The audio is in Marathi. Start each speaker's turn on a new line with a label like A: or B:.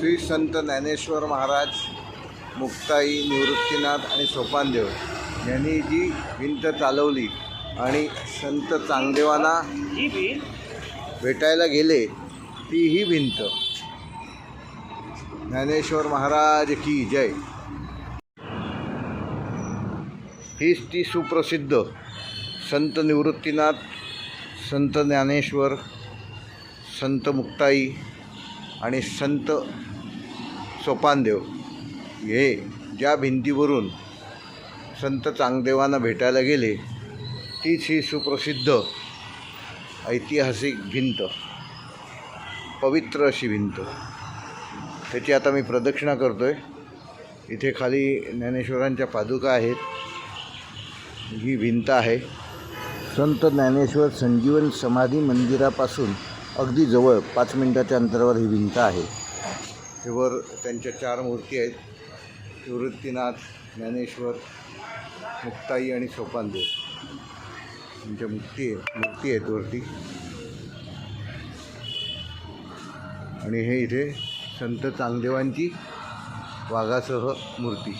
A: श्री संत ज्ञानेश्वर महाराज मुक्ताई निवृत्तीनाथ आणि सोपानदेव यांनी जी भिंत चालवली आणि संत चांगदेवांना भेटायला गेले ती ही भिंत. ज्ञानेश्वर महाराज की जय. हीच ती सुप्रसिद्ध संत निवृत्तीनाथ संत ज्ञानेश्वर संत मुक्ताई आणि संत सोपानदेव. हे ज्या भिंतीवरून संत चांगदेवांना भेटायला गेले तीच ही सुप्रसिद्ध ऐतिहासिक भिंत. पवित्र अशी भिंत. त्याची आता मी प्रदक्षिणा करतो आहे इथे खाली ज्ञानेश्वरांच्या पादुका आहेत. ही भिंत आहे. संत ज्ञानेश्वर संजीवन समाधी मंदिरापासून अगदी जवळ पाच मिनटाच्या अंतरावर ही भिंत आहे. हे वर त्यांच्या चार मूर्ती आहेत. निवृत्तीनाथ ज्ञानेश्वर मुक्ताई आणि सोपानदेव. त्यांच्या मुक्ती आहे. मूर्ती आहेत वरती. आणि हे इथे संत चांगदेवांची वाघासह मूर्ती.